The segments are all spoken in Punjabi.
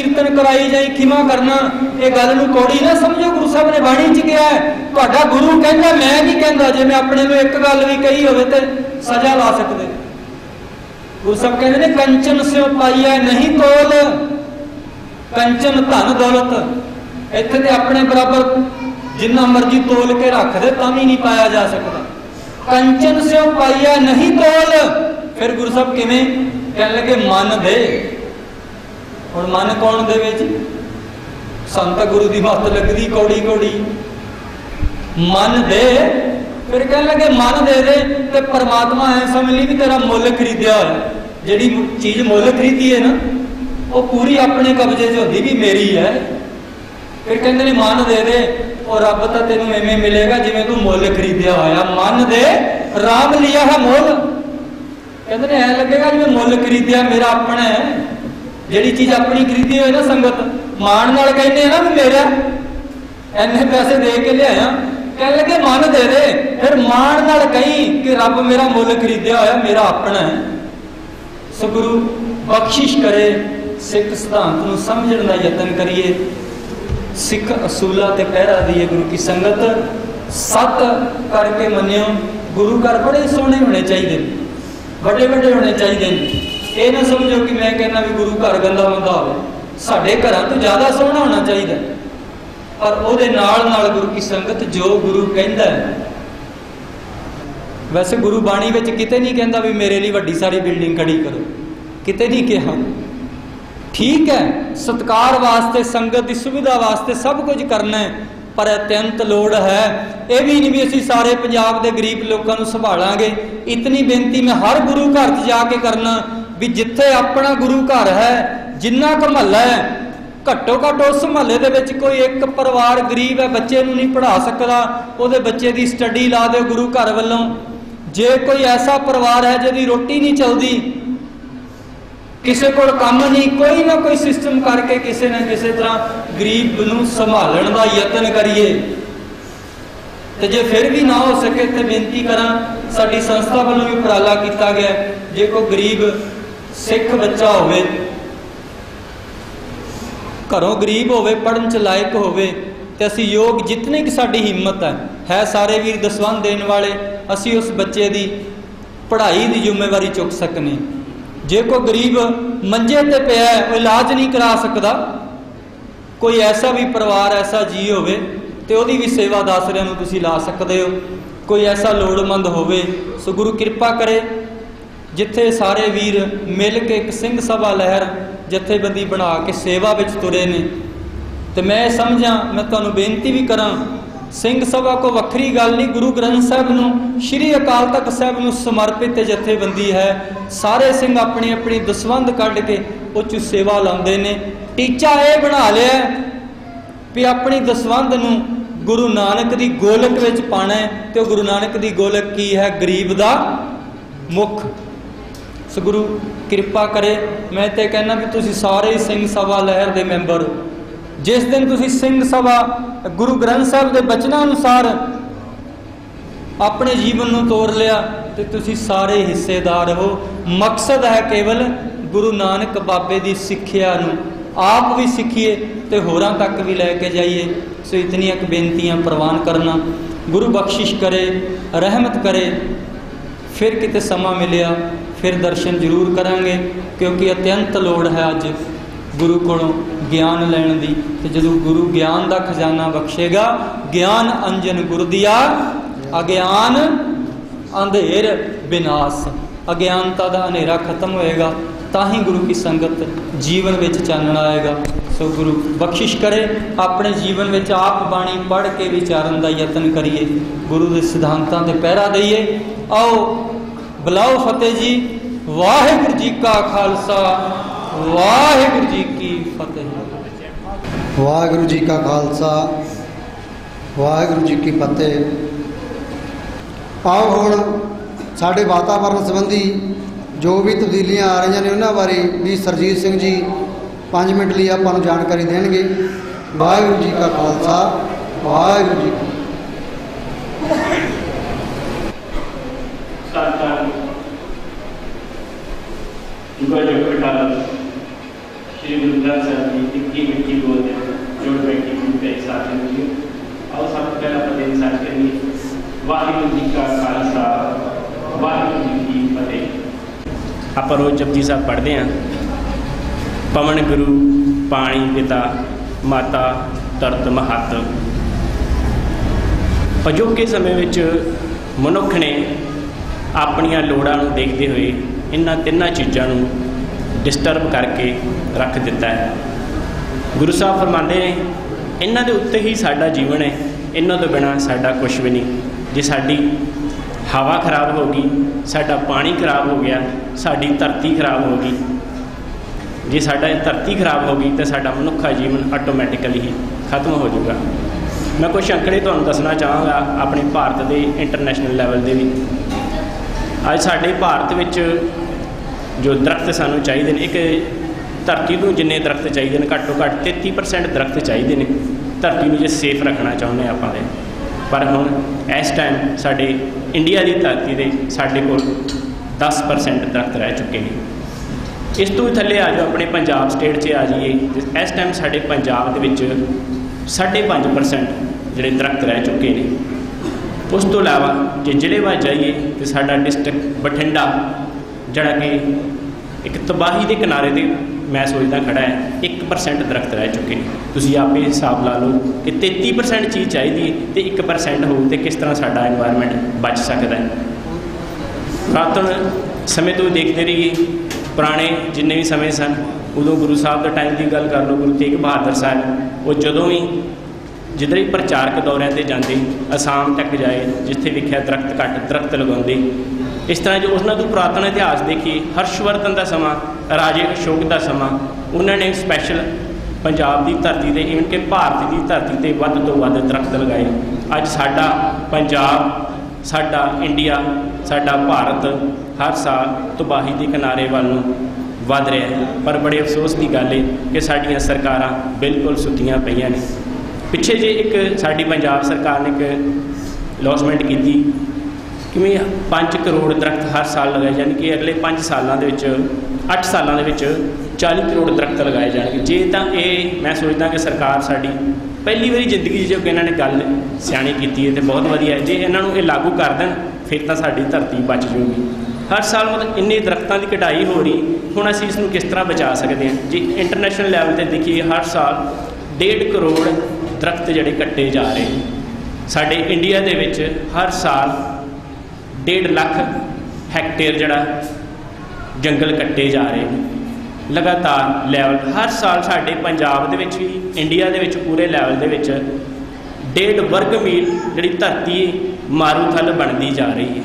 ਕੀਰਤਨ ਕਰਾਈ ਜਾਈ, ਖਿਮਾ ਕਰਨਾ, ਇਹ ਗੱਲ ਨੂੰ ਕੋੜੀ ਨਾ ਸਮਝੋ। ਗੁਰੂ ਸਾਹਿਬ ਨੇ ਬਾਣੀ ਚ ਕਿਹਾ ਤੁਹਾਡਾ ਗੁਰੂ ਕਹਿੰਦਾ, ਮੈਂ ਨਹੀਂ ਕਹਿੰਦਾ? ਜੇ ਮੈਂ ਆਪਣੇ ਨੂੰ ਇੱਕ ਗੱਲ ਵੀ ਕਹੀ ਹੋਵੇ ਤੇ ਸਜ਼ਾ ਲਾ ਸਕਦੇ ਗੁਰੂ ਸਾਹਿਬ ਕਹਿੰਦੇ ਨੇ, ਕੰਚਨ ਸਿਓ ਪਾਈਆ ਨਹੀਂ ਤੋਲ, ਕੰਚਨ ਧਨ ਦੌਲਤ। ਇੱਥੇ ਤੇ ਆਪਣੇ ਬਰਾਬਰ ਜਿੰਨਾ ਮਰਜ਼ੀ ਤੋਲ ਕੇ ਰੱਖ ਦੇ, ਤਾਂ ਵੀ ਨਹੀਂ ਪਾਇਆ ਜਾ ਸਕਦਾ। ਕੰਚਨ ਸਿਓ ਪਾਈਆ ਨਹੀਂ ਤੋਲ। ਫਿਰ ਗੁਰੂ ਸਾਹਿਬ ਕਿਵੇਂ? ਕਹਿਣ ਲੱਗੇ, ਮਨ ਦੇ। ਹੁਣ ਮਨ ਕੌਣ ਦੇ ਵਿੱਚ ਸੰਤ ਗੁਰੂ ਦੀ ਮੱਤ ਲੱਗਦੀ ਕੌੜੀ ਕੌੜੀ ਮਨ ਦੇ, ਫਿਰ ਕਹਿਣ ਲੱਗੇ ਮਨ ਦੇ ਦੇ ਤੇ ਪਰਮਾਤਮਾ ਐ ਸਮਝ ਲਈ ਵੀ ਤੇਰਾ ਮੁੱਲ ਖਰੀਦਿਆ ਹੋਇਆ। ਜਿਹੜੀ ਚੀਜ਼ ਮੁੱਲ ਖਰੀਦੀ ਹੈ ਨਾ, ਉਹ ਪੂਰੀ ਆਪਣੇ ਕਬਜ਼ੇ 'ਚ ਹੁੰਦੀ ਵੀ ਮੇਰੀ ਹੈ ਫਿਰ ਕਹਿੰਦੇ ਨੇ, ਮਨ ਦੇ ਦੇ, ਉਹ ਰੱਬ ਤਾਂ ਤੈਨੂੰ ਐਵੇਂ ਮਿਲੇਗਾ ਜਿਵੇਂ ਤੂੰ ਮੁੱਲ ਖਰੀਦਿਆ ਹੋਇਆ। ਮਨ ਦੇ, ਰਾਮ ਲਿਆ ਹੈ ਮੁੱਲ। ਕਹਿੰਦੇ ਨੇ, ਐ ਲੱਗੇਗਾ ਜਿਵੇਂ ਮੁੱਲ ਖਰੀਦਿਆ ਮੇਰਾ ਆਪਣਾ ਹੈ। ਜਿਹੜੀ ਚੀਜ਼ ਆਪਣੀ ਖਰੀਦੀ ਹੋਏ ਨਾ ਸੰਗਤ, ਮਾਣ ਨਾਲ ਕਹਿੰਦੇ ਆ ਨਾ ਵੀ ਮੇਰਾ ਐਨੇ ਪੈਸੇ ਦੇ ਕੇ ਲਿਆਇਆ। ਕਹਿਣ ਲੱਗੇ, ਮਨ ਦੇ ਦੇ। ਫਿਰ ਮਾਣ ਨਾਲ ਕਹੀਂ ਕਿ ਰੱਬ ਮੇਰਾ ਮੁੱਲ ਖਰੀਦਿਆ ਹੋਇਆ, ਮੇਰਾ ਆਪਣਾ ਹੈ। ਸੋ ਗੁਰੂ ਬਖਸ਼ਿਸ਼ ਕਰੇ, ਸਿੱਖ ਸਿਧਾਂਤ ਨੂੰ ਸਮਝਣ ਦਾ ਯਤਨ ਕਰੀਏ। ਸਿੱਖ ਅਸੂਲਾਂ ਤੇ ਪਹਿਰਾ ਦੀਏ ਗੁਰੂ ਕੀ ਸੰਗਤ। ਸਤ ਕਰਕੇ ਮੰਨਿਓ, ਗੁਰੂ ਘਰ ਬੜੇ ਸੋਹਣੇ ਹੋਣੇ ਚਾਹੀਦੇ ਨੇ। ਵੱਡੇ ਵੱਡੇ ਹੋਣੇ ਚਾਹੀਦੇ ਨੇ। ਇਹ ਨਾ ਸਮਝੋ ਕਿ ਮੈਂ ਕਹਿੰਦਾ ਵੀ ਗੁਰੂ ਘਰ ਗੰਦਾ ਮੰਦਾ ਹੋਵੇ। ਸਾਡੇ ਘਰਾਂ ਤੋਂ ਜ਼ਿਆਦਾ ਸੋਹਣਾ ਹੋਣਾ ਚਾਹੀਦਾ ਪਰ ਉਹਦੇ ਨਾਲ ਨਾਲ ਗੁਰੂ ਕੀ ਸੰਗਤ ਜੋ ਗੁਰੂ ਕਹਿੰਦਾ ਹੈ। ਵੈਸੇ ਗੁਰੂ ਬਾਣੀ ਵਿੱਚ ਕਿਤੇ ਨਹੀਂ ਕਹਿੰਦਾ ਵੀ ਮੇਰੇ ਲਈ ਵੱਡੀ ਸਾਰੀ ਬਿਲਡਿੰਗ ਖੜੀ ਕਰੋ। ਕਿਤੇ ਨਹੀਂ ਕਿਹਾ। ਠੀਕ ਹੈ, ਸਤਕਾਰ ਵਾਸਤੇ, ਸੰਗਤ ਦੀ ਸੁਵਿਧਾ ਵਾਸਤੇ ਸਭ ਕੁਝ ਕਰਨਾ ਹੈ, ਪਰ ਅਤਿਅੰਤ ਲੋੜ ਹੈ। ਇਹ ਵੀ ਨਹੀਂ ਵੀ ਅਸੀਂ ਸਾਰੇ ਪੰਜਾਬ ਦੇ ਗਰੀਬ ਲੋਕਾਂ ਨੂੰ ਸੰਭਾਲਾਂਗੇ। ਇਤਨੀ ਬੇਨਤੀ ਮੈਂ ਹਰ ਗੁਰੂ ਘਰ 'ਚ ਜਾ ਕੇ ਕਰਨਾ। ਵੀ ਜਿੱਥੇ ਆਪਣਾ ਗੁਰੂ ਘਰ ਹੈ, ਜਿੰਨਾ ਕੁ ਮਹੱਲਾ ਹੈ, ਘੱਟੋ ਘੱਟ ਉਸ ਮਹੱਲੇ ਦੇ ਵਿੱਚ ਕੋਈ ਇੱਕ ਪਰਿਵਾਰ ਗਰੀਬ ਹੈ, ਬੱਚੇ ਨੂੰ ਨਹੀਂ ਪੜ੍ਹਾ ਸਕਦਾ, ਉਹਦੇ ਬੱਚੇ ਦੀ ਸਟੱਡੀ ਲਾ ਦਿਓ ਗੁਰੂ ਘਰ ਵੱਲੋਂ। ਜੇ ਕੋਈ ਐਸਾ ਪਰਿਵਾਰ ਹੈ ਜਿਹਦੀ ਰੋਟੀ ਨਹੀਂ ਚੱਲਦੀ, ਕਿਸੇ ਕੋਲ ਕੰਮ ਨਹੀਂ, ਕੋਈ ਨਾ ਕੋਈ ਸਿਸਟਮ ਕਰਕੇ ਕਿਸੇ ਨਾ ਕਿਸੇ ਤਰ੍ਹਾਂ ਗਰੀਬ ਨੂੰ ਸੰਭਾਲਣ ਦਾ ਯਤਨ ਕਰੀਏ। ਤੇ ਜੇ ਫਿਰ ਵੀ ਨਾ ਹੋ ਸਕੇ, ਤੇ ਬੇਨਤੀ ਕਰਾਂ, ਸਾਡੀ ਸੰਸਥਾ ਵੱਲੋਂ ਵੀ ਉਪਰਾਲਾ ਕੀਤਾ ਗਿਆ ਜੇ ਕੋਈ ਗਰੀਬ ਸਿੱਖ ਬੱਚਾ ਹੋਵੇ, ਘਰੋਂ ਗਰੀਬ ਹੋਵੇ ਪੜਨ ਚ ਲਾਇਕ ਹੋਵੇ, ਤੇ ਅਸੀਂ ਯੋਗ ਜਿਤਨੇ ਕਿ ਸਾਡੀ ਹਿੰਮਤ ਹੈ ਹੈ ਸਾਰੇ ਵੀਰ ਦਸਵੰਦ ਦੇਣ ਵਾਲੇ, ਅਸੀਂ ਉਸ ਬੱਚੇ ਦੀ ਪੜ੍ਹਾਈ ਦੀ ਜ਼ਿੰਮੇਵਾਰੀ ਚੁੱਕ ਸਕਨੇ। ਜੇ ਕੋਈ ਗਰੀਬ ਮੰਜੇ ਤੇ ਪਿਆ ਹੈ, ਉਹ ਇਲਾਜ ਨਹੀਂ ਕਰਾ ਸਕਦਾ, ਕੋਈ ਐਸਾ ਵੀ ਪਰਿਵਾਰ, ਐਸਾ ਜੀ ਹੋਵੇ, ਤੇ ਉਹਦੀ ਵੀ ਸੇਵਾ ਦਾਸਰਿਆਂ ਨੂੰ ਤੁਸੀਂ ਲਾ ਸਕਦੇ ਹੋ। ਕੋਈ ਐਸਾ ਲੋੜਮੰਦ ਹੋਵੇ, ਸੋ ਗੁਰੂ ਕਿਰਪਾ ਕਰੇ ਜਿੱਥੇ ਸਾਰੇ ਵੀਰ ਮਿਲ ਕੇ ਇੱਕ ਸਿੰਘ ਸਭਾ ਲਹਿਰ ਜਥੇਬੰਦੀ ਬਣਾ ਕੇ ਸੇਵਾ ਵਿੱਚ ਤੁਰੇ ਨੇ। ਤੇ ਮੈਂ ਸਮਝਾਂ, ਮੈਂ ਤੁਹਾਨੂੰ ਬੇਨਤੀ ਵੀ ਕਰਾਂ, ਸਿੰਘ ਸਭਾ ਕੋ ਵੱਖਰੀ ਗੱਲ ਨਹੀਂ, ਗੁਰੂ ਗ੍ਰੰਥ ਸਾਹਿਬ ਨੂੰ, ਸ੍ਰੀ ਅਕਾਲ ਤਖਤ ਸਾਹਿਬ ਨੂੰ ਸਮਰਪਿਤ ਜਥੇਬੰਦੀ ਹੈ। ਸਾਰੇ ਸਿੰਘ ਆਪਣੀ ਆਪਣੀ ਦਸਵੰਦ ਕੱਢ ਕੇ ਉਹ 'ਚ ਸੇਵਾ ਲਾਉਂਦੇ ਨੇ। ਟੀਚਾ ਇਹ ਬਣਾ ਲਿਆ ਵੀ ਆਪਣੀ ਦਸਵੰਦ ਨੂੰ ਗੁਰੂ ਨਾਨਕ ਦੀ ਗੋਲਕ ਵਿੱਚ ਪਾਣਾ ਹੈ। ਤੇ ਉਹ ਗੁਰੂ ਨਾਨਕ ਦੀ ਗੋਲਕ ਕੀ ਹੈ? ਗਰੀਬ ਦਾ ਮੁਖ। ਸੋ ਗੁਰੂ ਕਿਰਪਾ ਕਰੇ। ਮੈਂ ਤੇ ਕਹਿੰਦਾ ਵੀ ਤੁਸੀਂ ਸਾਰੇ ਹੀ ਸਿੰਘ ਸਭਾ ਲਹਿਰ ਦੇ ਮੈਂਬਰ। ਹੋ ਜਿਸ ਦਿਨ ਤੁਸੀਂ ਸਿੰਘ ਸਭਾ ਗੁਰੂ ਗ੍ਰੰਥ ਸਾਹਿਬ ਦੇ ਬਚਨਾਂ ਅਨੁਸਾਰ ਆਪਣੇ ਜੀਵਨ ਨੂੰ ਤੋਰ ਲਿਆ, ਤੇ ਤੁਸੀਂ ਸਾਰੇ ਹਿੱਸੇਦਾਰ ਹੋ। ਮਕਸਦ ਹੈ ਕੇਵਲ ਗੁਰੂ ਨਾਨਕ ਬਾਬੇ ਦੀ ਸਿੱਖਿਆ ਨੂੰ ਆਪ ਵੀ ਸਿੱਖੀਏ ਤੇ ਹੋਰਾਂ ਤੱਕ ਵੀ ਲੈ ਕੇ ਜਾਈਏ। ਸੋ ਇਤਨੀਆਂ ਕੁ ਬੇਨਤੀਆਂ ਪ੍ਰਵਾਨ ਕਰਨਾ। ਗੁਰੂ ਬਖਸ਼ਿਸ਼ ਕਰੇ, ਰਹਿਮਤ ਕਰੇ। ਫਿਰ ਕਿਤੇ ਸਮਾਂ ਮਿਲਿਆ। ਫਿਰ ਦਰਸ਼ਨ ਜ਼ਰੂਰ ਕਰਾਂਗੇ, ਕਿਉਂਕਿ ਅਤਿਅੰਤ ਲੋੜ ਹੈ ਅੱਜ ਗੁਰੂ ਕੋਲੋਂ ਗਿਆਨ ਲੈਣ ਦੀ। ਤੇ ਜਦੋਂ ਗੁਰੂ ਗਿਆਨ ਦਾ ਖਜ਼ਾਨਾ ਬਖਸ਼ੇਗਾ, ਗਿਆਨ ਅੰਜਨ ਗੁਰ ਦਿਆ, ਅਗਿਆਨ ਅੰਧੇਰ ਬਿਨਾਸ਼। ਅਗਿਆਨਤਾ ਦਾ ਹਨੇਰਾ ਖਤਮ ਹੋਏਗਾ, ਤਾਂ ਹੀ ਗੁਰੂ ਕੀ ਸੰਗਤ ਜੀਵਨ ਵਿੱਚ ਚਾਨਣ ਆਏਗਾ। ਸੋ ਗੁਰੂ ਬਖਸ਼ਿਸ਼ ਕਰੇ, ਆਪਣੇ ਜੀਵਨ ਵਿੱਚ ਆਪ ਬਾਣੀ ਪੜ੍ਹ ਕੇ ਵਿਚਾਰਨ ਦਾ ਯਤਨ ਕਰੀਏ। ਗੁਰੂ ਦੇ ਸਿਧਾਂਤਾਂ ਤੇ ਪਹਿਰਾ ਦਈਏ। ਆਓ ਬੁਲਾਓ ਫਤਿਹ ਜੀ, ਵਾਹਿਗੁਰੂ ਜੀ ਕਾ ਖਾਲਸਾ, ਵਾਹਿਗੁਰੂ ਜੀ ਕੀ ਫਤਿਹ। ਵਾਹਿਗੁਰੂ ਜੀ ਕਾ ਖਾਲਸਾ, ਵਾਹਿਗੁਰੂ ਜੀ ਕੀ ਫਤਿਹ। ਆਓ ਹੁਣ ਸਾਡੇ ਵਾਤਾਵਰਣ ਸੰਬੰਧੀ ਜੋ ਵੀ ਤਬਦੀਲੀਆਂ ਆ ਰਹੀਆਂ ਨੇ ਉਹਨਾਂ ਬਾਰੇ ਵੀ ਸਰਜੀਤ ਸਿੰਘ ਜੀ 5 ਮਿੰਟ ਲਈ ਆਪਾਂ ਨੂੰ ਜਾਣਕਾਰੀ ਦੇਣਗੇ। ਵਾਹਿਗੁਰੂ ਜੀ ਕਾ ਖਾਲਸਾ, ਵਾਹਿਗੁਰੂ ਜੀ ਕੀ ਧੰਨ ਸ਼੍ਰੀ ਗੁਰੂ ਗ੍ਰੰਥ ਸਾਹਿਬ ਜੀ ਟਿੱਕੀ ਮਿੱਠੀ ਬੋਲ ਜੋੜ ਬੈਠੀ ਗੁਰੂ ਪਿਆਰੇ ਸਾਥੀਓ ਜੀ ਆਓ ਸਭ ਤੋਂ ਪਹਿਲਾਂ ਆਪਾਂ ਸਾਥ ਕਰੀਏ ਵਾਹਿਗੁਰੂ ਜੀ ਕਾ ਖਾਲਸਾ, ਵਾਹਿਗੁਰੂ ਜੀ ਕੀ ਫਤਿਹ। ਆਪਾਂ ਰੋਜ਼ ਜਪਜੀ ਸਾਹਿਬ ਪੜ੍ਹਦੇ ਆਂ ਪਵਨ ਗੁਰੂ, ਪਾਣੀ, ਪਿਤਾ, ਮਾਤਾ ਤਰਤ ਮਹੱਤ। ਅਜੋਕੇ ਸਮੇਂ ਵਿੱਚ ਮਨੁੱਖ ਨੇ ਆਪਣੀਆਂ ਲੋੜਾਂ ਨੂੰ ਦੇਖਦੇ ਹੋਏ ਇਹਨਾਂ ਤਿੰਨਾਂ ਚੀਜ਼ਾਂ ਨੂੰ ਡਿਸਟਰਬ ਕਰਕੇ ਰੱਖ ਦਿੱਤਾ ਹੈ। ਗੁਰੂ ਸਾਹਿਬ ਫਰਮਾਉਂਦੇ ਨੇ, ਇਹਨਾਂ ਦੇ ਉੱਤੇ ਹੀ ਸਾਡਾ ਜੀਵਨ ਹੈ, ਇਹਨਾਂ ਤੋਂ ਬਿਨਾ ਸਾਡਾ ਕੁਝ ਵੀ ਨਹੀਂ। ਜੇ ਸਾਡੀ ਹਵਾ ਖਰਾਬ ਹੋ ਗਈ, ਸਾਡਾ ਪਾਣੀ ਖਰਾਬ ਹੋ ਗਿਆ, ਸਾਡੀ ਧਰਤੀ ਖਰਾਬ ਹੋ ਗਈ, ਜੇ ਸਾਡਾ ਧਰਤੀ ਖਰਾਬ ਹੋ ਗਈ ਤਾਂ ਸਾਡਾ ਮਨੁੱਖਾ ਜੀਵਨ ਆਟੋਮੈਟਿਕਲੀ ਹੀ ਖਤਮ ਹੋ ਜਾਊਗਾ। ਮੈਂ ਕੁਝ ਅੰਕੜੇ ਤੁਹਾਨੂੰ ਦੱਸਣਾ ਚਾਹਾਂਗਾ, ਆਪਣੇ ਭਾਰਤ ਦੇ ਇੰਟਰਨੈਸ਼ਨਲ ਲੈਵਲ ਦੇ ਵੀ। ਅੱਜ ਸਾਡੇ ਭਾਰਤ ਵਿੱਚ ਜੋ ਦਰਖਤ ਸਾਨੂੰ ਚਾਹੀਦੇ ਨੇ, ਇੱਕ ਧਰਤੀ ਨੂੰ ਜਿੰਨੇ ਦਰਖਤ ਚਾਹੀਦੇ ਨੇ, ਘੱਟੋ ਘੱਟ 33% ਦਰਖਤ ਚਾਹੀਦੇ ਨੇ, ਧਰਤੀ ਨੂੰ ਜੇ ਸੇਫ ਰੱਖਣਾ ਚਾਹੁੰਦੇ ਹਾਂ ਆਪਾਂ ਦੇ ਪਰ ਹੁਣ ਇਸ ਟਾਈਮ ਸਾਡੇ ਇੰਡੀਆ ਦੀ ਧਰਤੀ ਦੇ ਸਾਡੇ ਕੋਲ 10% ਦਰਖਤ ਰਹਿ ਚੁੱਕੇ ਨੇ। ਇਸ ਤੋਂ ਵੀ ਥੱਲੇ ਆ ਜਾਓ, ਆਪਣੇ ਪੰਜਾਬ ਸਟੇਟ 'ਚ ਆ ਜਾਈਏ। ਇਸ ਟਾਈਮ ਸਾਡੇ ਪੰਜਾਬ ਦੇ ਵਿੱਚ 5.5% ਜਿਹੜੇ ਦਰਖਤ ਰਹਿ ਚੁੱਕੇ ਨੇ। ਉਸ ਤੋਂ ਇਲਾਵਾ ਜੇ ਜ਼ਿਲ੍ਹੇ ਵੱਲ ਜਾਈਏ ਤੇ ਸਾਡਾ ਡਿਸਟ੍ਰਿਕਟ ਬਠਿੰਡਾ, ਜਿਹੜਾ ਕਿ ਇੱਕ ਤਬਾਹੀ ਦੇ ਕਿਨਾਰੇ ਤੇ ਮੈਂ ਸੋਚਦਾ ਖੜਾ ਹੈ 1% ਦਰਖਤ ਰਹਿ ਚੁੱਕੇ ਤੁਸੀਂ ਆਪੇ ਹਿਸਾਬ ਲਾ ਲਓ ਕਿ 33% ਚੀਜ਼ ਚਾਹੀਦੀ ਹੈ ਤੇ 1% ਹੋਊ ਤੇ ਕਿਸ ਤਰ੍ਹਾਂ ਸਾਡਾ এনवायरमेंट ਬਚ ਸਕਦਾ ਹੈ। ਪ੍ਰਾਤਨ ਸਮੇਂ ਤੋਂ ਦੇਖਦੇ ਰਹੀਏ, ਪੁਰਾਣੇ ਜਿੰਨੇ ਵੀ ਸਮੇਂ ਸਨ, ਉਦੋਂ ਗੁਰੂ ਸਾਹਿਬ ਦੇ ਟਾਈਮ ਦੀ ਗੱਲ ਕਰ ਲਓ, ਗੁਰੂ ਤੇਗ ਬਹਾਦਰ ਸਾਹਿਬ, ਉਹ ਜਦੋਂ ਵੀ ਜਿੱਧਰ ਹੀ ਪ੍ਰਚਾਰਕ ਦੌਰਿਆਂ ਤੇ ਜਾਂਦੇ, ਅਸਾਮ ਤੱਕ ਜਾਏ, ਜਿੱਥੇ ਵਿਖਿਆ ਦਰਖਤ ਘੱਟ, ਦਰਖਤ ਲਗਾਉਂਦੇ। ਇਸ ਤਰ੍ਹਾਂ ਜੋ ਉਹਨਾਂ ਦਾ ਪੁਰਾਤਨ ਇਤਿਹਾਸ ਦੇਖੀਏ ਹਰਸ਼ਵਰਧਨ ਦਾ ਸਮਾਂ, ਰਾਜੇ ਅਸ਼ੋਕ ਦਾ ਸਮਾਂ, ਉਹਨਾਂ ਨੇ ਸਪੈਸ਼ਲ ਪੰਜਾਬ ਦੀ ਧਰਤੀ ਤੇ ਇਵਨ ਕਿ ਭਾਰਤ ਦੀ ਧਰਤੀ ਤੇ ਵੱਧ ਤੋਂ ਵੱਧ ਦਰਖਤ ਲਗਾਏ। ਅੱਜ ਸਾਡਾ ਪੰਜਾਬ, ਸਾਡਾ ਇੰਡੀਆ ਸਾਡਾ ਭਾਰਤ ਹਰ ਸਾਲ ਤਬਾਹੀ ਦੇ ਕਿਨਾਰੇ ਵੱਲ ਨੂੰ ਵੱਧ ਰਿਹਾ ਹੈ। ਪਰ ਬੜੇ ਅਫਸੋਸ ਦੀ ਗੱਲ ਹੈ ਕਿ ਸਾਡੀਆਂ ਸਰਕਾਰਾਂ ਬਿਲਕੁਲ ਸੁੱਤੀਆਂ ਪਈਆਂ ਨੇ। ਪਿੱਛੇ ਜੇ ਇੱਕ ਸਾਡੀ ਪੰਜਾਬ ਸਰਕਾਰ ਨੇ ਇੱਕ ਲੌਸਮੈਂਟ ਕੀਤੀ, ਕਿਵੇਂ 5 ਕਰੋੜ ਦਰਖਤ ਹਰ ਸਾਲ ਲਗਾਏ ਜਾਣ ਕਿ ਅਗਲੇ 5 ਸਾਲਾਂ ਦੇ ਵਿੱਚ 8 ਸਾਲਾਂ ਦੇ ਵਿੱਚ 40 ਕਰੋੜ ਦਰਖਤ ਲਗਾਏ ਜਾਣਗੇ। ਜੇ ਤਾਂ ਇਹ, ਮੈਂ ਸੋਚਦਾ ਕਿ ਸਰਕਾਰ ਸਾਡੀ ਪਹਿਲੀ ਵਾਰੀ ਜ਼ਿੰਦਗੀ 'ਚ ਜੋ ਕਿ ਇਹਨਾਂ ਨੇ ਗੱਲ ਸਿਆਣੀ ਕੀਤੀ ਹੈ ਤੇ ਬਹੁਤ ਵਧੀਆ ਹੈ। ਜੇ ਇਹਨਾਂ ਨੂੰ ਇਹ ਲਾਗੂ ਕਰ ਦੇਣ, ਫਿਰ ਤਾਂ ਸਾਡੀ ਧਰਤੀ ਬਚ ਜੂਗੀ ਹਰ ਸਾਲ ਮਤਲਬ ਇੰਨੇ ਦਰਖਤਾਂ ਦੀ ਕਟਾਈ ਹੋ ਰਹੀ, ਹੁਣ ਅਸੀਂ ਇਸ ਨੂੰ ਕਿਸ ਤਰ੍ਹਾਂ ਬਚਾ ਸਕਦੇ ਹਾਂ? ਜੇ ਇੰਟਰਨੈਸ਼ਨਲ ਲੈਵਲ ਤੇ ਦੇਖੀਏ, ਹਰ ਸਾਲ 1.5 ਕਰੋੜ ਦਰਖਤ ਜਿਹੜੇ ਕੱਟੇ ਜਾ ਰਹੇ ਸਾਡੇ ਇੰਡੀਆ ਦੇ ਵਿੱਚ ਹਰ ਸਾਲ 1.5 ਲੱਖ ਹੈਕਟੇਅਰ ਜਿਹੜਾ ਜੰਗਲ ਕੱਟੇ ਜਾ ਰਹੇ ਲਗਾਤਾਰ ਲੈਵਲ, ਹਰ ਸਾਲ ਸਾਡੇ ਪੰਜਾਬ ਦੇ ਵਿੱਚ ਵੀ, ਇੰਡੀਆ ਦੇ ਵਿੱਚ ਪੂਰੇ ਲੈਵਲ ਦੇ ਵਿੱਚ 1.5 ਵਰਗ ਮੀਲ ਜਿਹੜੀ ਧਰਤੀ ਮਾਰੂਥਲ ਬਣਦੀ ਜਾ ਰਹੀ ਹੈ।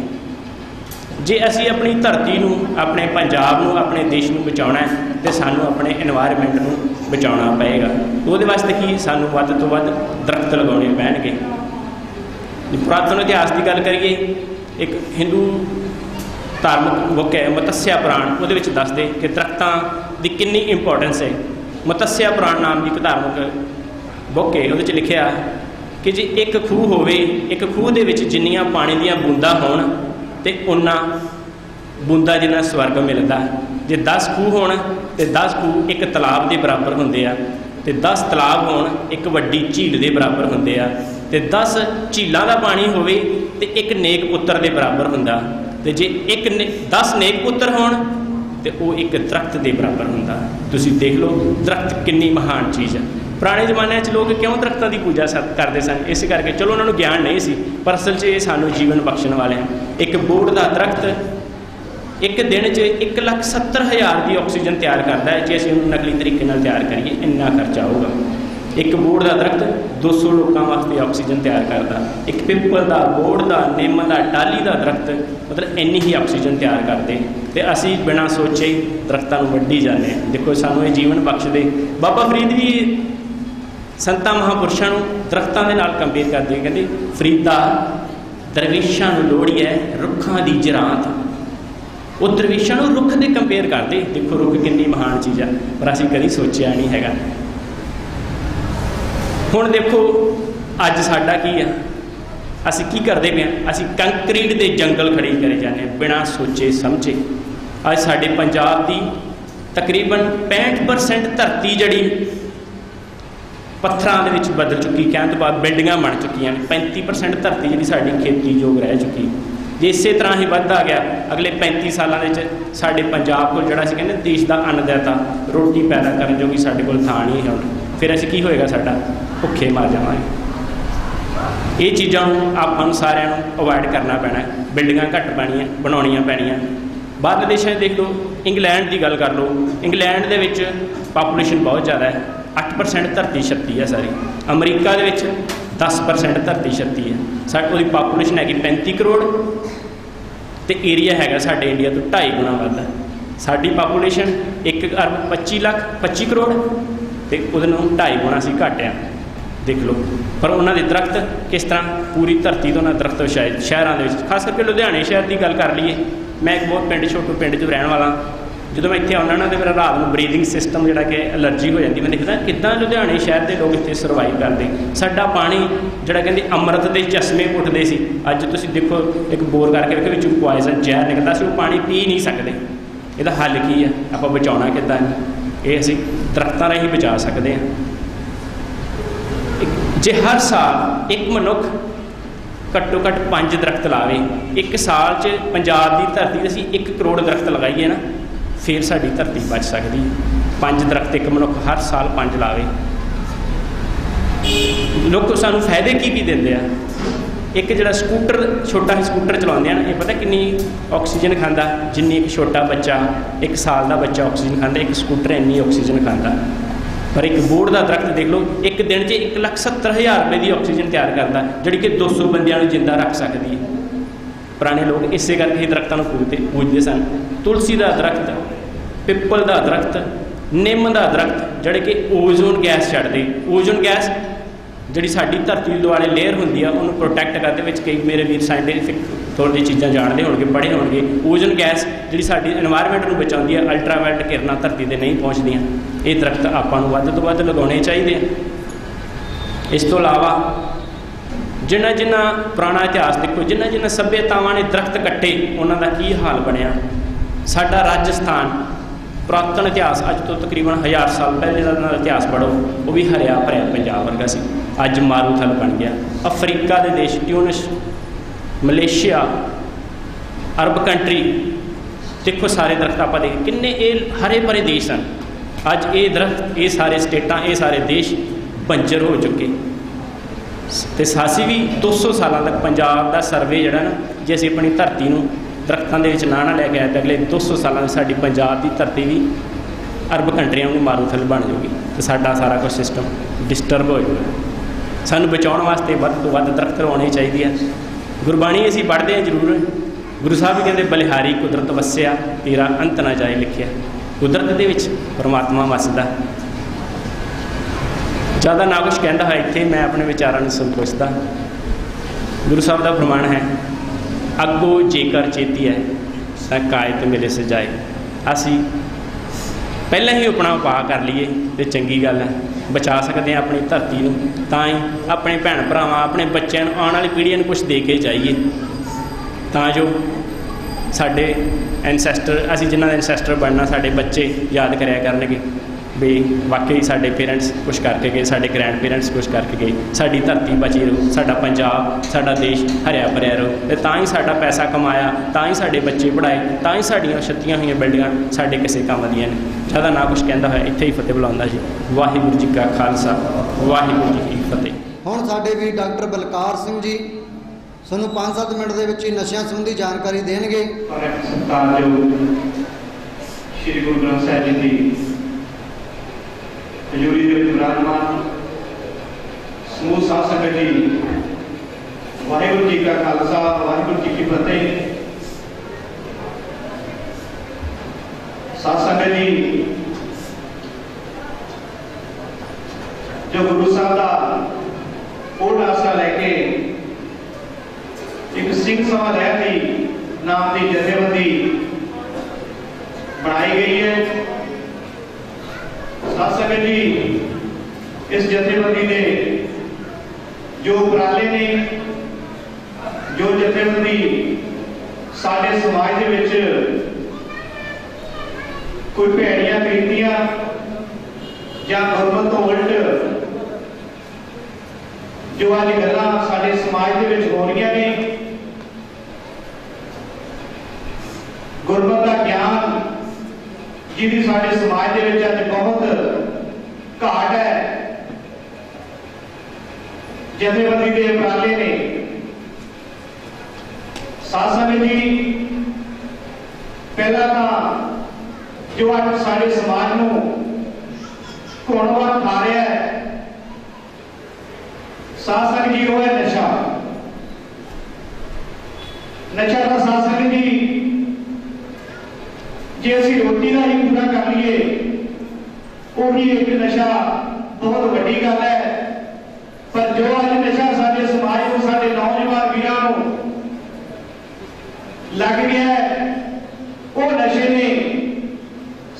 ਜੇ ਅਸੀਂ ਆਪਣੀ ਧਰਤੀ ਨੂੰ, ਆਪਣੇ ਪੰਜਾਬ ਨੂੰ, ਆਪਣੇ ਦੇਸ਼ ਨੂੰ ਬਚਾਉਣਾ ਹੈ, ਤੇ ਸਾਨੂੰ ਆਪਣੇ এনवायरमेंट ਨੂੰ ਬਚਾਉਣਾ ਪਏਗਾ। ਉਹਦੇ ਵਾਸਤੇ ਕੀ? ਸਾਨੂੰ ਵੱਧ ਤੋਂ ਵੱਧ ਦਰਖਤ ਲਗਾਉਣੇ ਪੈਣਗੇ। ਜੇ ਪੁਰਾਤਨ ਇਤਿਹਾਸ ਦੀ ਗੱਲ ਕਰੀਏ, ਇੱਕ ਹਿੰਦੂ ਧਾਰਮਿਕ ਬੁੱਕ ਹੈ ਮਤਸਿਆ ਪੁਰਾਣ ਉਹਦੇ ਵਿੱਚ ਦੱਸਦੇ ਕਿ ਦਰਖਤਾਂ ਦੀ ਕਿੰਨੀ ਇੰਪੋਰਟੈਂਸ ਹੈ। ਮਤਸਿਆ ਪੁਰਾਣ ਨਾਮ ਦੀ ਇੱਕ ਧਾਰਮਿਕ ਬੁੱਕ ਹੈ। ਉਹਦੇ 'ਚ ਲਿਖਿਆ ਕਿ ਜੇ ਇੱਕ ਖੂਹ ਹੋਵੇ, ਇੱਕ ਖੂਹ ਦੇ ਵਿੱਚ ਜਿੰਨੀਆਂ ਪਾਣੀ ਦੀਆਂ ਬੂੰਦਾਂ ਹੋਣ ਤੇ ਉਹਨਾਂ ਬੂੰਦਾ ਜਿੰਨਾ ਸਵਰਗ ਮਿਲਦਾ, ਜੇ 10 ਖੂਹ ਹੋਣ ਤੇ 10 ਖੂਹ ਇੱਕ ਤਲਾਬ ਦੇ ਬਰਾਬਰ ਹੁੰਦੇ ਆ, ਤੇ 10 ਤਲਾਬ ਹੋਣ ਇੱਕ ਵੱਡੀ ਝੀਲ ਦੇ ਬਰਾਬਰ ਹੁੰਦੇ ਆ, ਤੇ 10 ਝੀਲਾਂ ਦਾ ਪਾਣੀ ਹੋਵੇ ਤੇ ਇੱਕ ਨੇਕ ਪੁੱਤਰ ਦੇ ਬਰਾਬਰ ਹੁੰਦਾ, ਤੇ ਜੇ ਇੱਕ 10 ਨੇਕ ਪੁੱਤਰ ਹੋਣ ਤੇ ਉਹ ਇੱਕ ਦਰਖਤ ਦੇ ਬਰਾਬਰ ਹੁੰਦਾ। ਤੁਸੀਂ ਦੇਖ ਲਓ, ਦਰਖਤ ਕਿੰਨੀ ਮਹਾਨ ਚੀਜ਼ ਹੈ ਪੁਰਾਣੇ ਜ਼ਮਾਨਿਆਂ 'ਚ ਲੋਕ ਕਿਉਂ ਦਰਖਤਾਂ ਦੀ ਪੂਜਾ ਕਰਦੇ ਸਨ? ਇਸ ਕਰਕੇ ਚਲੋ ਉਹਨਾਂ ਨੂੰ ਗਿਆਨ ਨਹੀਂ ਸੀ, ਪਰ ਅਸਲ 'ਚ ਇਹ ਸਾਨੂੰ ਜੀਵਨ ਬਖਸ਼ਣ ਵਾਲੇ ਹਨ। ਇੱਕ ਬੋੜ ਦਾ ਦਰਖਤ ਇੱਕ ਦਿਨ 'ਚ 170000 ਦੀ ਆਕਸੀਜਨ ਤਿਆਰ ਕਰਦਾ ਹੈ। ਜੇ ਅਸੀਂ ਉਹਨੂੰ ਨਕਲੀ ਤਰੀਕੇ ਨਾਲ ਤਿਆਰ ਕਰੀਏ, ਇੰਨਾ ਖਰਚਾ ਆਊਗਾ। ਇੱਕ ਬੋੜ ਦਾ ਦਰਖਤ 200 ਲੋਕਾਂ ਵਾਸਤੇ ਆਕਸੀਜਨ ਤਿਆਰ ਕਰਦਾ। ਇੱਕ ਪਿੱਪਲ ਦਾ ਬੋੜ ਦਾ, ਨਿੰਮ ਦਾ ਟਾਲੀ ਦਾ ਦਰਖਤ, ਮਤਲਬ ਇੰਨੀ ਹੀ ਆਕਸੀਜਨ ਤਿਆਰ ਕਰਦੇ। ਤੇ ਅਸੀਂ ਬਿਨਾਂ ਸੋਚੇ ਹੀ ਦਰਖਤਾਂ ਨੂੰ ਵੱਢੀ ਜਾਂਦੇ ਹਾਂ। ਦੇਖੋ ਸਾਨੂੰ ਇਹ ਜੀਵਨ ਬਖਸ਼ਦੇ। ਬਾਬਾ ਫਰੀਦ ਵੀ ਸੰਤਾਂ ਮਹਾਪੁਰਸ਼ਾਂ ਨੂੰ ਦਰਖਤਾਂ ਦੇ ਨਾਲ ਕੰਪੇਅਰ ਕਰਦੇ ਕਹਿੰਦੇ, ਫਰੀਦਾ ਦਰਵੇਸ਼ਾਂ ਨੂੰ ਲੋੜੀ ਹੈ, ਰੁੱਖਾਂ ਦੀ ਜਰਾਂਤ। ਉਹ ਦਰਵੇਸ਼ਾਂ ਨੂੰ ਰੁੱਖ ਦੇ ਕੰਪੇਅਰ ਕਰਦੇ। ਦੇਖੋ ਰੁੱਖ ਕਿੰਨੀ ਮਹਾਨ ਚੀਜ਼ ਆ, ਪਰ ਅਸੀਂ ਕਦੀ ਸੋਚਿਆ ਨਹੀਂ ਹੈਗਾ। ਹੁਣ ਦੇਖੋ, ਅੱਜ ਸਾਡਾ ਕੀ ਆ? ਅਸੀਂ ਕੀ ਕਰਦੇ ਪਏ ਆ? ਅਸੀਂ ਕੰਕਰੀਟ ਦੇ ਜੰਗਲ ਖੜੇ ਕਰੇ ਜਾਂਦੇ ਬਿਨਾਂ ਸੋਚੇ ਸਮਝੇ। ਅੱਜ ਸਾਡੇ ਪੰਜਾਬ ਦੀ ਤਕਰੀਬਨ 65% ਧਰਤੀ ਜਿਹੜੀ ਪੱਥਰਾਂ ਦੇ ਵਿੱਚ ਬਦਲ ਚੁੱਕੀ, ਕਹਿਣ ਤੋਂ ਬਾਅਦ ਬਿਲਡਿੰਗਾਂ ਬਣ ਚੁੱਕੀਆਂ ਨੇ। 35% ਧਰਤੀ ਜਿਹੜੀ ਸਾਡੀ ਖੇਤੀਯੋਗ ਰਹਿ ਚੁੱਕੀ। ਜੇ ਇਸੇ ਤਰ੍ਹਾਂ ਹੀ ਵੱਧਦਾ ਗਿਆ, ਅਗਲੇ 35 ਸਾਲਾਂ ਦੇ ਵਿੱਚ ਸਾਡੇ ਪੰਜਾਬ ਕੋਲ ਜਿਹੜਾ ਸੀ ਕਹਿੰਦੇ ਦੇਸ਼ ਦਾ ਅੰਨਦਾਤਾ ਰੋਟੀ ਪੈਦਾ ਕਰਨ ਜੋਗੀ ਸਾਡੇ ਕੋਲ ਥਾਂ ਨਹੀਂ ਹੈ ਫਿਰ ਅਸੀਂ ਕੀ ਹੋਏਗਾ ਸਾਡਾ? ਭੁੱਖੇ ਮਰ ਜਾਵਾਂਗੇ। ਇਹ ਚੀਜ਼ਾਂ ਨੂੰ ਆਪਾਂ ਨੂੰ ਸਾਰਿਆਂ ਨੂੰ ਅਵੋਇਡ ਕਰਨਾ ਪੈਣਾ ਬਿਲਡਿੰਗਾਂ ਘੱਟ ਪੈਣੀਆਂ ਬਣਾਉਣੀਆਂ ਪੈਣੀਆਂ। ਬਾਹਰਲੇ ਦੇਸ਼ਾਂ 'ਚ ਦੇਖ ਲਓ, ਇੰਗਲੈਂਡ ਦੀ ਗੱਲ ਕਰ ਲਓ, ਇੰਗਲੈਂਡ ਦੇ ਵਿੱਚ ਪਾਪੂਲੇਸ਼ਨ ਬਹੁਤ ਜ਼ਿਆਦਾ ਹੈ। 8% ਧਰਤੀ ਛੱਤੀ ਹੈ ਸਾਰੀ। ਅਮਰੀਕਾ ਦੇ ਵਿੱਚ 10% ਧਰਤੀ ਛੱਤੀ ਹੈ। ਸਾਡੀ ਉਹਦੀ ਪਾਪੂਲੇਸ਼ਨ ਹੈਗੀ 35 ਕਰੋੜ। ਤੇ ਏਰੀਆ ਹੈਗਾ ਸਾਡੇ ਇੰਡੀਆ ਤੋਂ 2.5 ਗੁਣਾ ਵੱਧ ਹੈ। ਸਾਡੀ ਪਾਪੂਲੇਸ਼ਨ 1 ਅਰਬ 25 ਲੱਖ 25 ਕਰੋੜ ਤੇ ਉਹਦੇ ਨੂੰ 2.5 ਗੁਣਾ ਸੀ ਘੱਟ ਆ ਦੇਖ ਲਓ। ਪਰ ਉਹਨਾਂ ਦੇ ਦਰਖਤ ਕਿਸ ਤਰ੍ਹਾਂ ਪੂਰੀ ਧਰਤੀ ਤੋਂ ਉਹਨਾਂ ਦਰਖਤ ਸ਼ਾਇਦ ਸ਼ਹਿਰਾਂ ਦੇ ਵਿੱਚ, ਖਾਸ ਕਰਕੇ ਲੁਧਿਆਣੇ ਸ਼ਹਿਰ ਦੀ ਗੱਲ ਕਰ ਲਈਏ। ਮੈਂ ਇੱਕ ਬਹੁਤ ਪਿੰਡ, ਛੋਟੂ ਪਿੰਡ 'ਚ ਰਹਿਣ ਵਾਲਾ। ਜਦੋਂ ਮੈਂ ਇੱਥੇ ਆਉਣਾ ਨਾ ਤੇ ਮੇਰਾ ਰਾਤ ਨੂੰ ਬਰੀਥਿੰਗ ਸਿਸਟਮ ਜਿਹੜਾ ਕਿ ਅਲਰਜੀ ਹੋ ਜਾਂਦੀ, ਮੈਂ ਦੇਖਦਾ ਕਿੱਦਾਂ ਲੁਧਿਆਣੇ ਸ਼ਹਿਰ ਦੇ ਲੋਕ ਇੱਥੇ ਸਰਵਾਈਵ ਕਰਦੇ। ਸਾਡਾ ਪਾਣੀ ਜਿਹੜਾ ਕਹਿੰਦੇ ਅੰਮ੍ਰਿਤ ਦੇ ਚਸ਼ਮੇ ਉੱਠਦੇ ਸੀ। ਅੱਜ ਤੁਸੀਂ ਦੇਖੋ, ਇੱਕ ਬੋਰ ਕਰਕੇ ਵੇਖੋ, ਵਿੱਚੋਂ ਪੋਇਜ਼ਨ ਜ਼ਹਿਰ ਨਿਕਲਦਾ ਸੀ, ਉਹ ਪਾਣੀ ਪੀ ਨਹੀਂ ਸਕਦੇ। ਇਹਦਾ ਹੱਲ ਕੀ ਹੈ ਆਪਾਂ ਬਚਾਉਣਾ ਕਿੱਦਾਂ ਇਹ ਅਸੀਂ ਦਰਖਤਾਂ ਰਾਹੀਂ ਬਚਾ ਸਕਦੇ ਹਾਂ। ਜੇ ਹਰ ਸਾਲ ਇੱਕ ਮਨੁੱਖ ਘੱਟੋ ਘੱਟ 5 ਦਰਖਤ ਲਾਵੇ, ਇੱਕ ਸਾਲ 'ਚ ਪੰਜਾਬ ਦੀ ਧਰਤੀ 'ਤੇ ਅਸੀਂ 1 ਕਰੋੜ ਦਰਖਤ ਲਗਾਈਏ ਨਾ ਫਿਰ ਸਾਡੀ ਧਰਤੀ ਬਚ ਸਕਦੀ। ਹੈ ਪੰਜ ਦਰਖਤ ਇੱਕ ਮਨੁੱਖ ਹਰ ਸਾਲ ਪੰਜ ਲਾਵੇ। ਲੋਕ ਸਾਨੂੰ ਫਾਇਦੇ ਕੀ ਕੀ ਦਿੰਦੇ ਆ? ਇੱਕ ਜਿਹੜਾ ਸਕੂਟਰ, ਛੋਟਾ ਜਿਹਾ ਸਕੂਟਰ ਚਲਾਉਂਦੇ ਆ ਇਹ ਪਤਾ ਕਿੰਨੀ ਆਕਸੀਜਨ ਖਾਂਦਾ? ਜਿੰਨੀ ਇੱਕ ਛੋਟਾ ਬੱਚਾ, ਇੱਕ ਸਾਲ ਦਾ ਬੱਚਾ ਆਕਸੀਜਨ ਖਾਂਦਾ, ਇੱਕ ਸਕੂਟਰ ਇੰਨੀ ਆਕਸੀਜਨ ਖਾਂਦਾ। ਪਰ ਇੱਕ ਬੋਰਡ ਦਾ ਦਰਖਤ ਦੇਖ ਲਓ, ਇੱਕ ਦਿਨ 'ਚ ਇੱਕ ਲੱਖ ਸੱਤਰ ਹਜ਼ਾਰ ਰੁਪਏ ਦੀ ਆਕਸੀਜਨ ਤਿਆਰ ਕਰਦਾ, ਜਿਹੜੀ ਕਿ 200 ਬੰਦਿਆਂ ਨੂੰ ਜਿੰਦਾ ਰੱਖ ਸਕਦੀ ਹੈ। ਪੁਰਾਣੇ ਲੋਕ ਇਸੇ ਕਰਕੇ ਹੀ ਦਰਖਤਾਂ ਨੂੰ ਪੂਜਦੇ ਪੂਜਦੇ ਸਨ। ਤੁਲਸੀ ਦਾ ਦਰਖਤ ਪਿੱਪਲ ਦਾ ਦਰਖਤ, ਨਿੰਮ ਦਾ ਦਰਖਤ, ਜਿਹੜੇ ਕਿ ਓਜ਼ੋਨ ਗੈਸ ਛੱਡਦੇ। ਓਜ਼ੋਨ ਗੈਸ ਜਿਹੜੀ ਸਾਡੀ ਧਰਤੀ ਦੇ ਦੁਆਲੇ ਲੇਅਰ ਹੁੰਦੀ ਆ, ਉਹਨੂੰ ਪ੍ਰੋਟੈਕਟ ਕਰਦੇ ਵਿੱਚ ਕਈ ਮੇਰੇ ਵੀਰ ਸਾਇੰਟਿਫਿਕ ਥੋੜੀ ਚੀਜ਼ਾਂ ਜਾਣਦੇ ਹੋਣਗੇ, ਪੜ੍ਹੇ ਹੋਣਗੇ। ਓਜ਼ਨ ਗੈਸ ਜਿਹੜੀ ਸਾਡੀ এনवायरमेंट ਨੂੰ ਬਚਾਉਂਦੀ ਆ ਅਲਟਰਾਵਾਇਲਟ ਕਿਰਨਾਂ ਧਰਤੀ ਤੇ ਨਹੀਂ ਪਹੁੰਚਦੀਆਂ। ਇਹ ਦਰਖਤ ਆਪਾਂ ਨੂੰ ਵੱਧ ਤੋਂ ਵੱਧ ਲਗਾਉਣੇ ਚਾਹੀਦੇ ਆ। ਇਸ ਤੋਂ ਇਲਾਵਾ ਜਿਨ੍ਹਾਂ ਜਿਨ੍ਹਾਂ ਪੁਰਾਣਾ ਇਤਿਹਾਸ ਦੇਖੋ ਜਿਨ੍ਹਾਂ ਜਿਨ੍ਹਾਂ ਸਭਿਅਤਾਵਾਂ ਨੇ ਦਰਖਤ ਕੱਟੇ, ਉਹਨਾਂ ਦਾ ਕੀ ਹਾਲ ਬਣਿਆ? ਸਾਡਾ ਰਾਜਸਥਾਨ ਪੁਰਾਤਨ ਇਤਿਹਾਸ, ਅੱਜ ਤੋਂ ਤਕਰੀਬਨ 1000 ਸਾਲ ਪਹਿਲੇ ਦਾ ਨਾਲ ਇਤਿਹਾਸ ਪੜੋ ਉਹ ਵੀ ਹਰਿਆ ਭਰਿਆ ਪੰਜਾਬ ਵਰਗਾ ਸੀ। ਅੱਜ ਮਾਰੂਥਲ ਬਣ ਗਿਆ। ਅਫਰੀਕਾ ਦੇ ਦੇਸ਼, ਟਿਊਨਿਸ, ਮਲੇਸ਼ੀਆ, ਅਰਬ ਕੰਟਰੀ, ਦੇਖੋ ਸਾਰੇ ਦਰਖਤ ਆਪਾਂ ਦੇ ਕਿੰਨੇ ਇਹ ਹਰੇ ਭਰੇ ਦੇਸ਼ ਹਨ। ਅੱਜ ਇਹ ਦਰਖਤ, ਇਹ ਸਾਰੇ ਸਟੇਟਾਂ, ਇਹ ਸਾਰੇ ਦੇਸ਼ ਬੰਜਰ ਹੋ ਚੁੱਕੇ। ਤੇ ਸਾਸੀ ਵੀ 200 ਸਾਲਾਂ ਤੱਕ ਪੰਜਾਬ ਦਾ ਸਰਵੇ ਜਿਹੜਾ ਨਾ, ਜੇ ਅਸੀਂ ਆਪਣੀ ਧਰਤੀ ਨੂੰ ਦਰਖਤਾਂ ਦੇ ਵਿੱਚ ਨਾ ਨਾ ਲੈ ਕੇ ਆਏ ਤਾਂ ਅਗਲੇ 200 ਸਾਲਾਂ ਵਿੱਚ ਸਾਡੀ ਪੰਜਾਬ ਦੀ ਧਰਤੀ ਵੀ ਅਰਬ ਕੰਟਰੀਆਂ ਨੂੰ ਮਾਰੂਥਲ ਬਣ ਜਾਊਗੀ ਤੇ ਸਾਡਾ ਸਾਰਾ ਕੁਝ ਸਿਸਟਮ ਡਿਸਟਰਬ ਹੋ ਜਾਊਗਾ। ਸਾਨੂੰ ਬਚਾਉਣ ਵਾਸਤੇ ਵੱਧ ਤੋਂ ਵੱਧ ਦਰਖਤ ਲਾਉਣੇ ਚਾਹੀਦੇ ਆ। ਗੁਰਬਾਣੀ ਅਸੀਂ ਪੜ੍ਹਦੇ ਹਾਂ ਜ਼ਰੂਰ। ਗੁਰੂ ਸਾਹਿਬ ਵੀ ਕਹਿੰਦੇ, ਬਲਿਹਾਰੀ ਕੁਦਰਤ ਵਸਿਆ, ਤੇਰਾ ਅੰਤ ਨਾ ਜਾਏ ਲਿਖਿਆ। ਕੁਦਰਤ ਦੇ ਵਿੱਚ ਪਰਮਾਤਮਾ ਵਸਦਾ। ਜ਼ਿਆਦਾ ਨਾ ਕੁਛ ਕਹਿੰਦਾ ਹੈ ਇੱਥੇ ਮੈਂ ਆਪਣੇ ਵਿਚਾਰਾਂ ਨੂੰ ਸੰਤੁਸ਼ਟਦਾ ਗੁਰੂ ਸਾਹਿਬ ਦਾ ਫਰਮਾਨ ਹੈ ਅੱਗੋ ਜੇਕਰ ਚੇਤੀ ਹੈ, ਤਾਂ ਕਾਇਤ ਮਿਲੇ ਸਜਾਏ। ਅਸੀਂ ਪਹਿਲਾਂ ਹੀ ਆਪਣਾ ਉਪਾਅ ਕਰ ਲਈਏ ਤੇ ਚੰਗੀ ਗੱਲ ਹੈ, ਬਚਾ ਸਕਦੇ ਹਾਂ ਆਪਣੀ ਧਰਤੀ ਨੂੰ। ਤਾਂ ਹੀ ਆਪਣੇ ਭੈਣ ਭਰਾਵਾਂ, ਆਪਣੇ ਬੱਚਿਆਂ ਨੂੰ ਆਉਣ ਵਾਲੀ ਪੀੜ੍ਹੀਆਂ ਨੂੰ ਕੁਝ ਦੇ ਕੇ ਜਾਈਏ। ਤਾਂ ਜੋ ਸਾਡੇ ਐਨਸੈਸਟਰ ਅਸੀਂ ਜਿਨ੍ਹਾਂ ਦੇ ਐਨਸੈਸਟਰ ਬਣਨਾ, ਸਾਡੇ ਬੱਚੇ ਯਾਦ ਕਰਿਆ ਕਰਨਗੇ। ਵੀ ਵਾਕਈ ਸਾਡੇ ਪੇਰੈਂਟਸ ਕੁਝ ਕਰਕੇ ਗਏ ਸਾਡੇ ਗ੍ਰੈਂਡ ਪੇਰੈਂਟਸ ਕੁਝ ਕਰਕੇ ਗਏ। ਸਾਡੀ ਧਰਤੀ ਬਚੀ ਰਹੂ ਸਾਡਾ ਪੰਜਾਬ ਸਾਡਾ ਦੇਸ਼ ਹਰਿਆ ਭਰਿਆ ਰਹੂ। ਤੇ ਤਾਂ ਹੀ ਸਾਡਾ ਪੈਸਾ ਕਮਾਇਆ ਤਾਂ ਹੀ ਸਾਡੇ ਬੱਚੇ ਪੜਾਏ ਤਾਂ ਹੀ ਸਾਡੀਆਂ ਛੱਤੀਆਂ ਹੋਈਆਂ ਬਿਲਡਿੰਗਾਂ ਸਾਡੇ ਕਿਸੇ ਕੰਮ ਦੀਆਂ ਨੇ ਜ਼ਿਆਦਾ ਨਾ ਕੁਝ ਕਹਿੰਦਾ ਹੋਇਆ ਇੱਥੇ ਹੀ ਫਤਿਹ ਬੁਲਾਉਂਦਾ ਜੀ। ਵਾਹਿਗੁਰੂ ਜੀ ਕਾ ਖਾਲਸਾ ਵਾਹਿਗੁਰੂ ਜੀ ਕੀ ਫਤਿਹ। ਹੁਣ ਸਾਡੇ ਵੀ ਡਾਕਟਰ ਬਲਕਾਰ ਸਿੰਘ ਜੀ ਸਾਨੂੰ 5-7 ਮਿੰਟ ਦੇ ਵਿੱਚ ਹੀ ਨਸ਼ਿਆਂ ਸੰਬੰਧੀ ਜਾਣਕਾਰੀ ਦੇਣਗੇ। ਸਤਿਕਾਰਯੋਗ ਸ਼੍ਰੀ ਗੁਰੂ ਗ੍ਰੰਥ ਸਾਹਿਬ ਜੀ ਦੀ ਹਜ਼ੂਰੀ ਦੇ ਵਿੱਚ ਵਿਰਾਜਮਾਨ ਸਮੂਹ ਸਾਧ ਸੰਗਤ ਜੀ ਵਾਹਿਗੁਰੂ ਜੀ ਕਾ ਖਾਲਸਾ ਵਾਹਿਗੁਰੂ ਜੀ ਕੀ ਫਤਿਹ ਸਾਧ ਸੰਗਤ ਜੀ ਜੋ ਗੁਰੂ ਸਾਹਿਬ ਦਾ ਪੂਰਨ ਆਸਰਾ ਲੈ ਕੇ ਇੱਕ ਸਿੰਘ ਸਭਾ ਲਹਿਰ ਦੀ ਨਾਮ ਦੀ ਜਥੇਬੰਦੀ ਬਣਾਈ ਗਈ ਹੈ ਸਾਧ ਸੰਗਤ ਜੀ ਇਸ ਜਥੇਬੰਦੀ ਦੇ ਜੋ ਉਪਰਾਲੇ ਨੇ, ਜੋ ਜਥੇਬੰਦੀ ਸਾਡੇ ਸਮਾਜ ਦੇ ਵਿੱਚ ਕੋਈ ਭੈੜੀਆਂ ਬੇਨਤੀਆਂ ਜਾਂ ਗੁਰਮਤ ਤੋਂ ਉਲਟ ਜੋ ਅੱਜ ਗੱਲਾਂ ਸਾਡੇ ਸਮਾਜ ਦੇ ਵਿੱਚ ਹੋ ਰਹੀਆਂ ਨੇ, ਗੁਰਮਤ ਦਾ ਗਿਆਨ ਜਿਹਦੀ ਸਾਡੇ ਸਮਾਜ ਦੇ ਵਿੱਚ ਅੱਜ ਬਹੁਤ ਘਾਟ ਹੈ। ਜਥੇਬੰਦੀ ਦੇ ਉਪਰਾਲੇ ਨੇ ਸਾਧ ਸੰਗਤ ਜੀ, ਪਹਿਲਾਂ ਤਾਂ ਜੋ ਅੱਜ ਸਾਡੇ ਸਮਾਜ ਨੂੰ ਕੋਣਵਾ ਖਾ ਰਿਹਾ ਹੈ ਸਾਧ ਸੰਗਤ ਜੀ, ਉਹ ਹੈ ਨਸ਼ਾ। ਨਸ਼ਾ ਤਾਂ ਸਾਧ ਸੰਗਤ ਜੀ, ਜੇ ਅਸੀਂ ਰੋਟੀ ਦਾ ਹੀ ਪੂਰਾ ਕਰ ਲਈਏ, ਉਹ ਵੀ ਇੱਕ ਨਸ਼ਾ ਬਹੁਤ ਵੱਡੀ ਗੱਲ ਹੈ। ਪਰ ਜੋ ਅੱਜ ਨਸ਼ਾ ਸਾਡੇ ਸਮਾਜ ਨੂੰ ਸਾਡੇ ਨੌਜਵਾਨ ਵੀਰਾਂ ਨੂੰ ਲੱਗ ਗਿਆ ਹੈ ਉਹ ਨਸ਼ੇ ਨੇ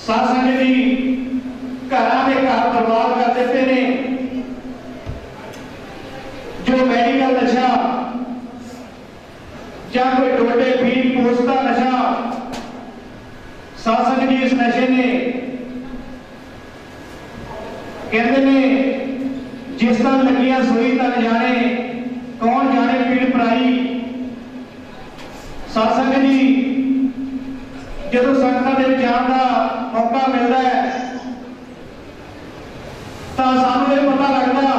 ਸਾਧ ਸੰਗਤ ਜੀ ਘਰਾਂ ਦੇ ਘਰ ਬਰਬਾਦ ਕਰ ਦਿੱਤੇ ਨੇ ਜੋ ਮੈਡੀਕਲ ਨਸ਼ਾ ਜਾਂ ਕੋਈ ਟੋਟੇ ਪੀਣ ਪੋਸਟ ਦਾ ਨਸ਼ਾ ਸਾਧ ਸੰਗਤ ਜੀ ਇਸ ਨਸ਼ੇ ਨੇ ਕਹਿੰਦੇ ਨੇ ਜਿਸ ਤਰ੍ਹਾਂ ਲੱਗੀਆਂ ਸੋਈ ਤਨ ਜਾਣੇ ਕੌਣ ਜਾਣੇ ਪੀੜ ਪਰਾਈ ਸਾਧ ਜੀ, ਜਦੋਂ ਸੰਗਤਾਂ ਦੇ ਜਾਣ ਦਾ ਮੌਕਾ ਮਿਲਦਾ ਹੈ, ਤਾਂ ਸਾਨੂੰ ਇਹ ਪਤਾ ਲੱਗਦਾ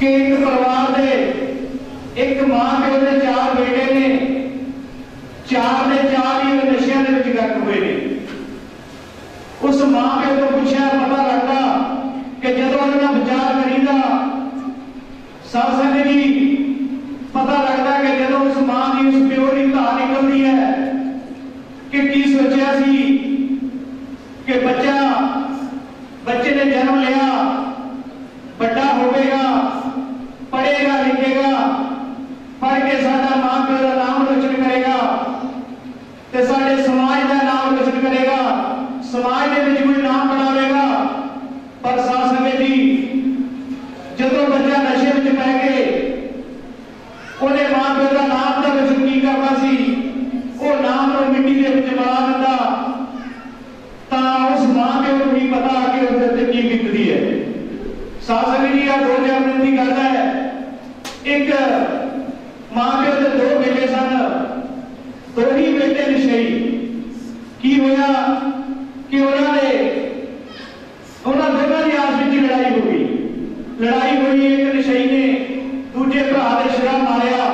ਕਿ ਇੱਕ ਪਰਿਵਾਰ ਦੇ ਇੱਕ ਮਾਂ ਪਿਓ ਦੇ ਚਾਰ ਬੇਟੇ ਨੇ, ਚਾਰ ਦੇ ਚਾਰ ਹੀ ਨਸ਼ਿਆਂ ਦੇ ਵਿੱਚ ਗੱਕ ਹੋਏ ਨੇ। ਉਸ ਮਾਂ ਪਿਓ ਤੋਂ ਪੁੱਛਿਆ ਪਤਾ ਲੱਗਦਾ ਕਿ ਜਦੋਂ ਉਹਨਾਂ ਦਾ ਵਿਚਾਰ ਕਰੀਦਾ ਸਾਧ ਸੰਗਤ ਜੀ, ਪਤਾ ਲੱਗਦਾ ਕਿ ਜਦੋਂ ਉਸ ਮਾਂ ਦੀ ਉਸ ਪਿਓ ਦੀ ਧਾਰ ਨਿਕਲਦੀ ਹੈ ਕਿ ਕੀ ਸੋਚਿਆ ਸੀ ਕਿ ਬੱਚਾ ਬੱਚੇ ਨੇ ਜਨਮ ਲਿਆ ਵੱਡਾ ਹੋਵੇਗਾ ਪੜ੍ਹੇਗਾ ਲਿਖੇਗਾ ਪੜ੍ਹ ਕੇ ਸਾਡਾ ਮਾਂ ਪਿਓ ਦਾ ਨਾਮ ਰੋਸ਼ਨ ਕਰੇਗਾ ਤੇ ਸਾਡੇ ਸਮਾਜ ਦਾ ਨਾਮ ਰੋਸ਼ਨ ਕਰੇਗਾ ਸਮਾਜ ਦੇ ਵਿੱਚ ਕੋਈ ਨਾਮ ਬਣਾਵੇਗਾ ਪਰ ਸਾਧ ਸੰਗਤ ਜੀ ਜਦੋਂ ਬੱਚਾ ਨਸ਼ੇ ਵਿੱਚ ਪੈ ਕੇ ਉਹਨੇ ਮਾਂ ਪਿਓ ਦਾ ਨਾਮ ਦਾ ਰੋਸ਼ਨ ਕੀ ਕਰਨਾ ਸੀ ਉਹ ਨਾਮ ਨੂੰ ਮਿੱਟੀ ਦੇ ਵਿੱਚ ਮਿਲਾ ਦਿੰਦਾ ਤਾਂ ਉਸ ਮਾਂ ਪਿਓ ਨੂੰ ਨਹੀਂ ਪਤਾ ਕਿ ਉਹਦੇ ਤੇ ਕੀ ਬੀਤਦੀ ਹੈ ਸਾਧ ਸੰਗਤ ਜੀ ਆ ਦੋ ਚਾਰ ਦਿਨ ਦੀ ਗੱਲ ਹੈ ਇੱਕ ਮਾਂ ਪਿਓ ਦੇ ਦੋ ਬੇਟੇ ਸਨ ਦੋ ਹੀ ਬੇਟੇ ਨਸ਼ਈ ਕੀ ਹੋਇਆ ਕਿ ਉਹਨਾਂ ਨੇ ਉਹਨਾਂ ਦੋਨਾਂ ਦੀ ਆਪਸ ਵਿੱਚ ਲੜਾਈ ਹੋ ਗਈ ਲੜਾਈ ਹੋਈ ਇੱਕ ਨਸ਼ਈ ਨੇ ਦੂਜੇ ਭਰਾ ਦੇ ਸਿਰਾਂ ਮਾਰਿਆ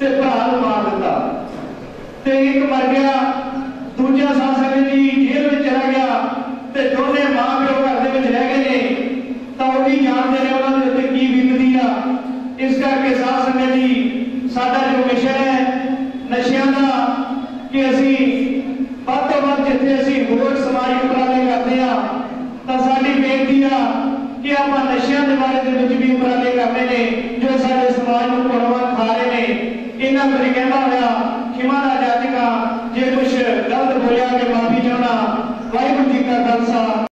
ਤੇ ਭਰਾ ਨੂੰ ਮਾਰ ਦਿੱਤਾ ਤੇ ਇੱਕ ਮਰ ਗਿਆ ਦੂਜਾ ਸਾਧ ਸੰਗਤ